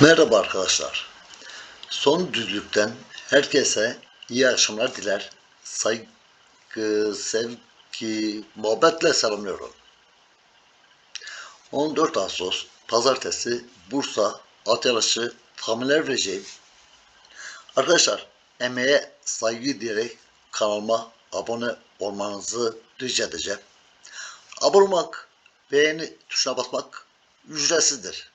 Merhaba arkadaşlar. Son düzlükten herkese iyi akşamlar diler. Saygı, sevgi, muhabbetle selamlıyorum. 14 Ağustos Pazartesi Bursa at yarışı tahminler vereceğim. Arkadaşlar emeğe saygı diyerek kanalıma abone olmanızı rica edeceğim. Abone olmak, beğeni tuşuna basmak ücretsizdir.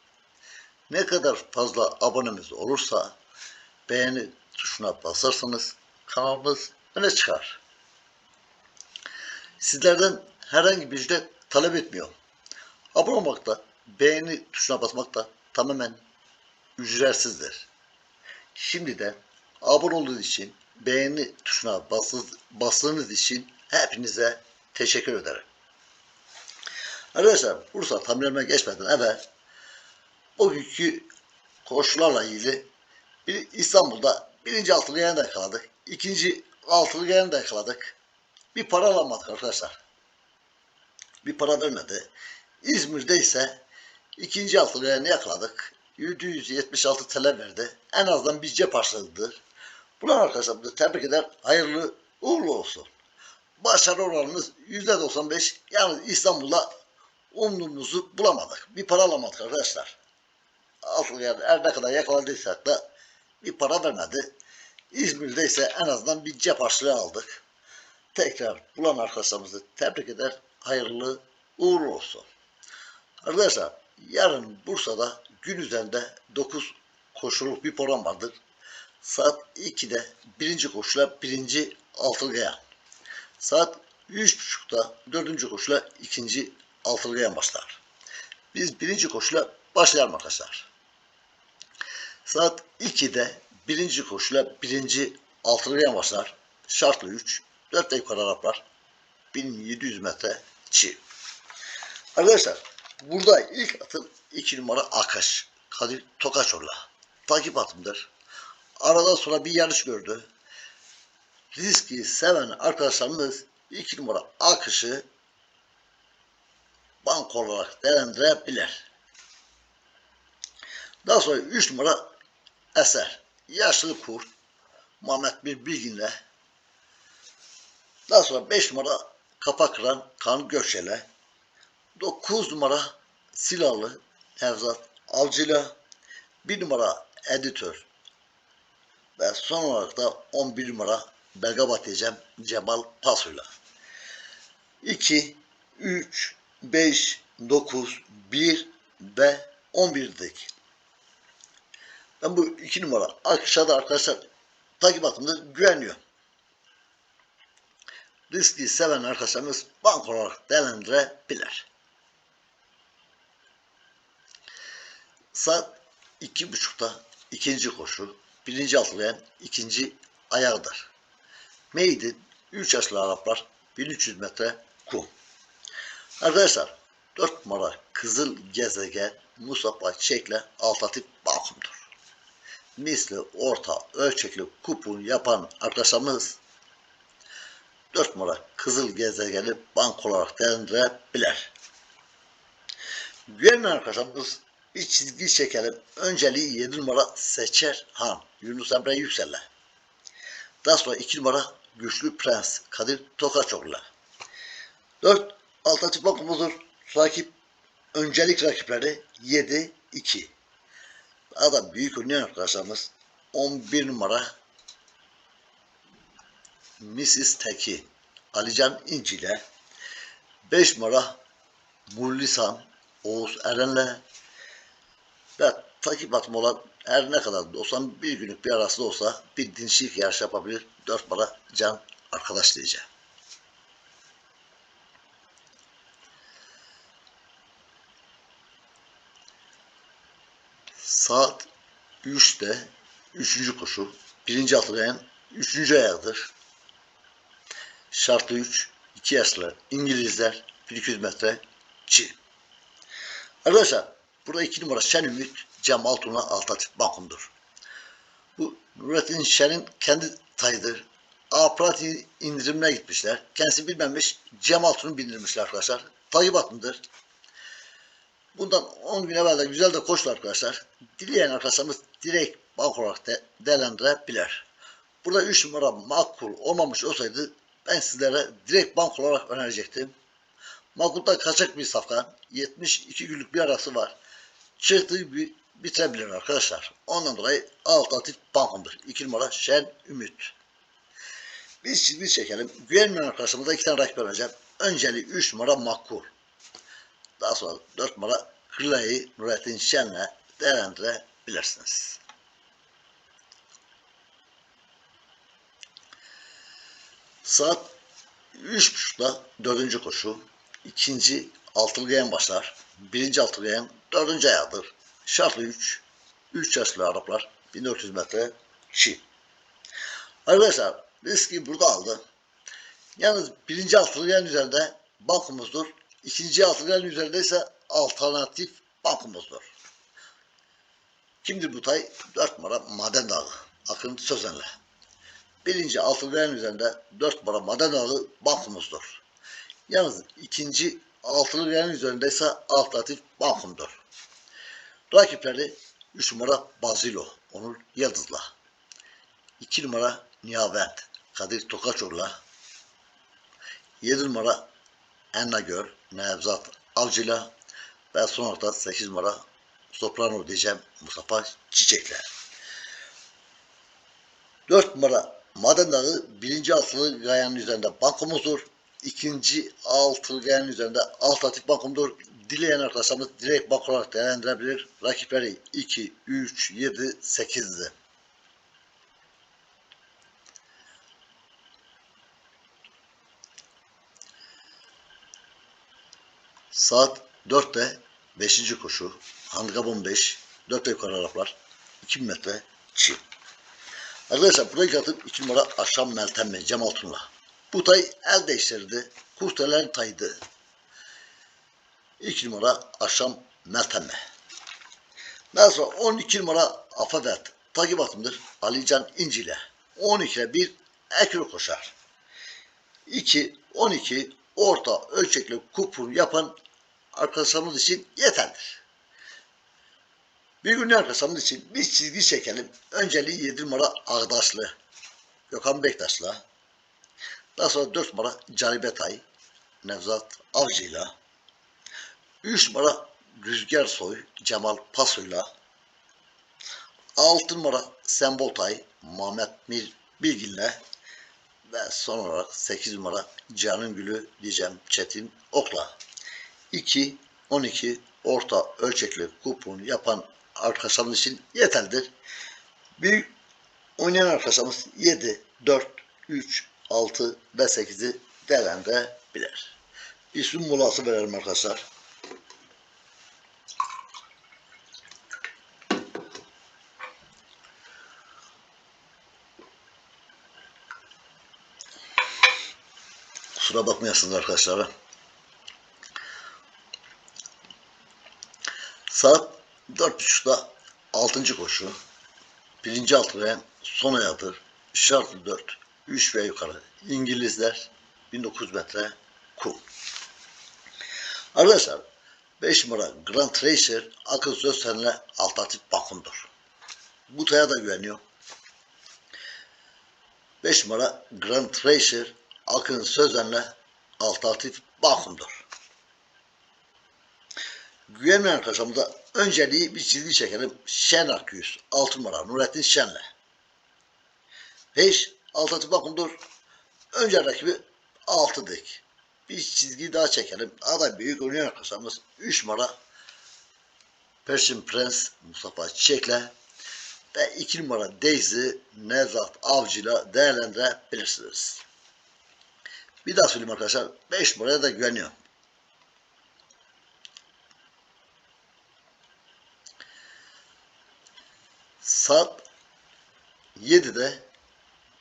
Ne kadar fazla abonemiz olursa beğeni tuşuna basarsanız kanalımız öne çıkar. Sizlerden herhangi bir ücret talep etmiyorum. Abone olmak da beğeni tuşuna basmak da tamamen ücretsizdir. Şimdi de abone olduğunuz için beğeni tuşuna basız, bastığınız için hepinize teşekkür ederim. Arkadaşlar Bursa tahminlerime geçmeden evvel o günkü koşularla ilgili bir İstanbul'da birinci altılı yayını yakaladık. ikinci altılı yayını yakaladık. Bir para alamadık arkadaşlar. Bir para vermedi. İzmir'de ise ikinci altılı yayını yakaladık. 776 TL verdi. En azından bir cep harçlığıdır. Buna arkadaşlar tebrik eder. Hayırlı uğurlu olsun. Başarı oranımız %95. Yalnız İstanbul'da umduğumuzu bulamadık. Bir para alamadık arkadaşlar asıl yani her ne kadar yakaladıysak da bir para vermedi. İzmir'de ise en azından bir cep harçlığı aldık. Tekrar bulan arkadaşlarımızı tebrik eder. Hayırlı uğurlu olsun. Arkadaşlar yarın Bursa'da gün üzerinde 9 koşuluk bir program vardır. Saat 2'de birinci koşula birinci altılgaya. Saat 3.30'da dördüncü koşula ikinci altılgaya başlar. Biz birinci koşula başlayalım arkadaşlar. Saat 2'de birinci koşuyla birinci altılıya başlar. Şartlı 3, 4 de yukarı Araplar. 1700 metre çi. Arkadaşlar burada ilk atım 2 numara Akaş. Kadir Tokaçoğlu'la. Takip atımdır. Arada sonra bir yarış gördü. Riski seven arkadaşlarımız 2 numara Akış'ı bank olarak değerlendirebilir. Daha sonra 3 numara Eser. Yaşlı Kurt. Mehmet Bir Bilgin'le. Daha sonra 5 numara Kapak Kıran Kan Gökçe'yle. 9 numara Silahlı Nevzat Avcı'yla. 1 numara Editör. Ve son olarak da 11 numara Begabat diyeceğim Cemal Pasu'yla. 2, 3, 5, 9, 1 ve 11'deki. Ben bu iki numara aşağıda arkadaşlar takip hattımda güveniyor. Riski seven arkadaşlarımız bank olarak değerlendirebilir. Saat iki buçukta ikinci koşu, birinci atlayan ikinci ayağıdır. Meydin 3 yaşlı Araplar 1300 metre kum. Arkadaşlar 4 numara Kızıl Gezegen Mustafa Çek'le Altatif Bakum'dur misli orta ölçekli kupon yapan arkadaşlarımız 4 numara kızıl gezegeni bank olarak değerlendirebilir. Güvenli arkadaşlarımız bir çizgi çekelim. Önceliği 7 numara Seçer Han. Yunus Emre Yüksel'le. Daha sonra 2 numara Güçlü Prens Kadir Tokaçoğlu'la. 4 alternatif bankomuzdur. Rakip öncelik rakipleri 7 2. Adam büyük oynuyor arkadaşlarımız. 11 numara Mrs. Teki Alican İnci ile 5 numara Mullisan Oğuz Eren'le ve takip atma olan her ne kadar 91 günlük bir arasında olsa bir dinçlik yarış yapabilir. 4 numara Can arkadaş diyeceğim. Saat 3'te 3. koşu. Birinci atlayan 3. ayağıdır. Şartlı 3. 2 yaşlı İngilizler 1200 metre Çin. Arkadaşlar burada 2 numara Şen Ümit Cem Altun'a Altatif Bankum'dur. Bu Nurettin Şen'in kendi tayıdır. A Prati indirimine gitmişler. Kendisi bilmemiş Cem Altun'u bindirmişler arkadaşlar. Tayı batındır. Bundan 10 gün evvel de güzel de koştu arkadaşlar. Dileyen arkadaşlarımız direkt bank olarak de değerlendirebilir. Burada 3 numara makul olmamış olsaydı ben sizlere direkt bank olarak önerecektim. Makul'da kaçak bir safkan 72 günlük bir arası var. Çıktığı bir bitirebilir arkadaşlar. Ondan dolayı alternatif bankumdur. 2 numara Şen Ümit. Biz çizgi çekelim. Güvenmeyen arkadaşlarımıza iki tane rakip vereceğim. Önceli 3 numara Makul. Daha sonra 4 numara Kırlay'ı Nurettin Şen'le değerlendirebilirsiniz. Saat 3.30'da dördüncü koşu. ikinci altılı gayen başlar. Birinci altılı gayen dördüncü ayağıdır. Şartlı 3. 3 yaşlı Araplar 1400 metre çi. Arkadaşlar riski burada aldı. Yalnız birinci altılı gayen üzerinde bankumuzdur. İkinci altılı gayen üzerinde ise alternatif bankumuzdur. Kimdir bu tay? 4 numara Maden Dağı. Akın Sözen'le. Birinci altılı gayen üzerinde 4 numara Maden Dağı bankumuzdur. Yalnız ikinci altılı gayen üzerinde ise alternatif bankumdur. Rakipleri 3 numara Bazilo, Onur Yıldız'la. 2 numara Nihavent, Kadir Tokaçoğlu'la. 7 numara Enna Gör, Nevzat Avcı'yla. Ve son olarak da 8 numara Soprano diyeceğim Mustafa Çiçek'le. 4 numara Maden Dağı birinci altılı gayanın üzerinde bankomuzdur. İkinci altılı gayanın üzerinde alternatif bankomdur. Dileyen arkadaşlarımız direkt bank olarak değerlendirebilir. Rakipleri 2, 3, 7, 8'di. Saat 4'te 5. koşu. Handikap 15. 4 yukarı Araplar. 2000 metre çi. Arkadaşlar burayı atıp 2 numara Aşam Meltem ve Cem Altun'la. Bu tay el değiştirdi. Kurtelen taydı. 2 numara Aşam Meltem ve. Daha sonra 12 numara Afevet. Takip atımdır. Alican İnci ile. 12 ile 1 ekür koşar. 2, 12 orta ölçekli kupon yapan arkadaşlarımız için yeterlidir. Bir gün arkadaşlarımız için bir çizgi çekelim. Önceliği 7 numara Ağdaşlı. Gökhan Bektaş'la. Daha sonra 4 numara Caribetay. Nevzat Avcı'yla. 3 numara Rüzgar Soy. Cemal Paso'yla. 6 numara Sembol Tay. Mehmet Mir Bilgin'le. Ve son olarak 8 numara Canın Gülü diyeceğim Çetin Okla. 2, 12 orta ölçekli kupon yapan arkadaşlarımız için yeterlidir. Büyük oynayan arkadaşlarımız 7, 4, 3, 6 ve 8'i değerlendirebilir. İsim molası verelim arkadaşlar. Kusura bakmayasınız arkadaşlar. Saat 4.30'da 6. koşu. Birinci altı ve son ayaktır. Şartlı 4. 3 ve yukarı. İngilizler 1900 metre kum. Arkadaşlar 5 numara Grand Tracer akıl söz seninle alternatif bakımdır. Bu taya da güveniyor. 5 numara Grand Tracer Akın Sözen'le alternatif bakımdır. Güvenmeyen arkadaşlarımıza önceliği bir çizgi çekelim. Şen Akgüz 6 numara Nurettin Şen'le. 5 alternatif bakımdır. Önce rakibi 6 dik. Bir çizgi daha çekelim. Da büyük oynayan arkadaşlarımız 3 numara Persian Prens Mustafa Çiçek'le ve 2 numara Daisy Nevzat Avcı'yla değerlendirebilirsiniz. Bir daha söyleyeyim arkadaşlar. 5 numaraya da güveniyorum. Saat 7'de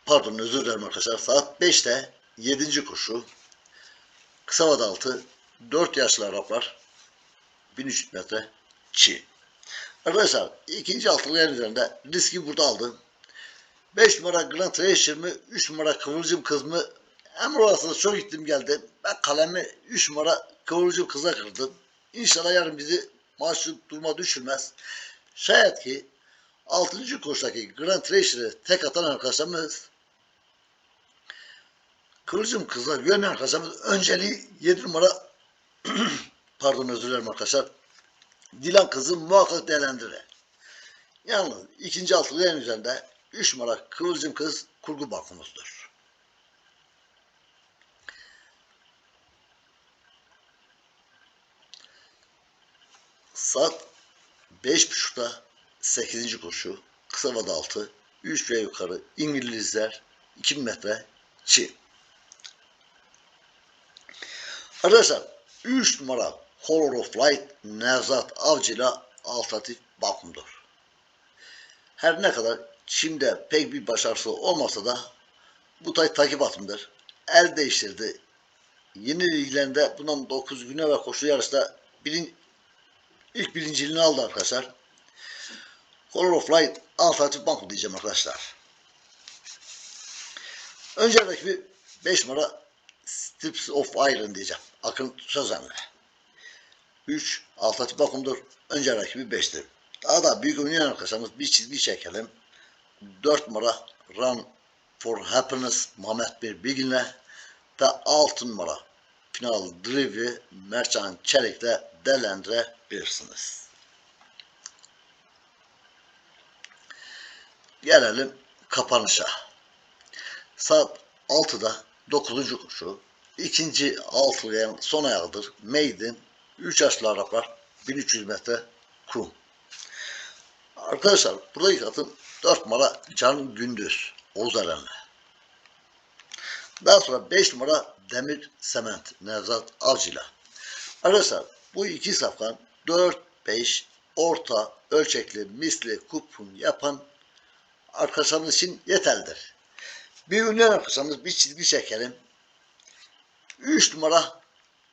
pardon özür dilerim arkadaşlar. Saat 5'te 7. koşu kısa vada altı 4 yaşlı Araplar 1300 metre çi. Arkadaşlar ikinci altılı yer üzerinde riski burada aldım. 5 numara Grand Treasure mi 3 numara Kıvılcım Kız mı Emre orasında çok gittim geldim. Ben kalemi 3 numara Kıvılcım Kız'a kırdım. İnşallah yarın bizi maçı duruma düşürmez. Şayet ki 6. koştaki Grand Treasure'ı tek atan arkadaşlarımız Kıvılcım kızlar yönlen arkadaşlarımız önceliği 7 numara pardon özür dilerim arkadaşlar. Dilan kızı muhakkak değerlendirir. Yalnız ikinci altılı en üzerinde 3 numara Kıvılcım kız kurgu bakımızdır. Saat 5.30'da 8. koşu kısa vada altı 3 ve yukarı İngilizler 2000 metre Çin. Arkadaşlar 3 numara Color of Light Nevzat Avcı'yla alternatif bakımdır. Her ne kadar Çim'de pek bir başarısı olmasa da bu tay takip atımdır. El değiştirdi. Yeni liglerinde bundan 9 güne ve koşu yarışta birin, ilk birinciliğini aldı arkadaşlar. Color of Light alternatif banko diyeceğim arkadaşlar. Önce rakibi 5 numara Strips of Iron diyeceğim. Akın Sözen'le. 3 alternatif bakımdır. Önce rakibi 5'tir. Daha da büyük oynayan arkadaşlarımız bir çizgi çekelim. 4 numara Run for Happiness Mehmet Bir Bilgin'le ve 6 numara Final Drive'i Merçan Çelik'le değerlendirebilirsiniz. Gelelim kapanışa. Saat 6'da 9. koşu. ikinci altılayan son ayağıdır. Maiden 3 yaşlı Araplar 1300 metre kum. Arkadaşlar buradaki atım 4 numara Can Gündüz Oğuz Eren'le. Daha sonra 5 numara Demir Sement Nevzat Avcı'yla. Arkadaşlar bu iki safkan 4-5 orta ölçekli misli kupon yapan arkadaşlarımız için yeterlidir. Bir ünlü arkadaşlarımız bir çizgi çekelim. 3 numara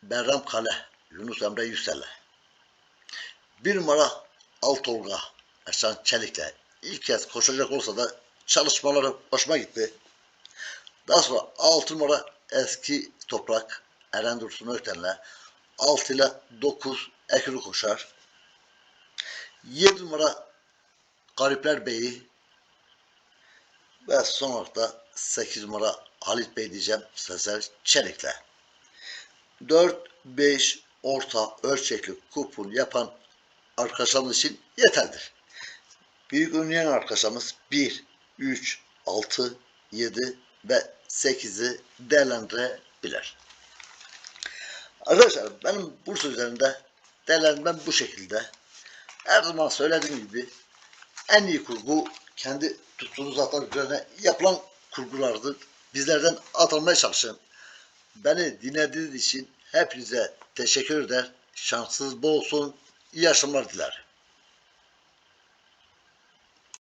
Berram Kale Yunus Emre Yüksel'le. 1 numara Altolga Ersan Çelik'le. İlk kez koşacak olsa da çalışmaları hoşuma gitti. Daha sonra 6 numara eski toprak Eren Dursun Ökten'le 6 ile 9 ekürü koşar. 7 numara Garipler Bey'i ve son olarak da 8 numara Halit Bey diyeceğim Sezer Çelik'le. 4, 5 orta ölçekli kupon yapan arkadaşlarımız için yeterlidir. Büyük oynayan arkadaşlarımız 1, 3, 6, 7 ve 8'i değerlendirebilir. Arkadaşlar benim Bursa üzerinde değerlendirmem bu şekilde. Her zaman söylediğim gibi en iyi kurgu kendi tuttuğunuz atlar üzerine yapılan kurgulardır. Bizlerden atılmaya çalışın. Beni dinlediğiniz için hepinize teşekkür eder. Şanssız bol olsun. İyi yaşamlar dilerim.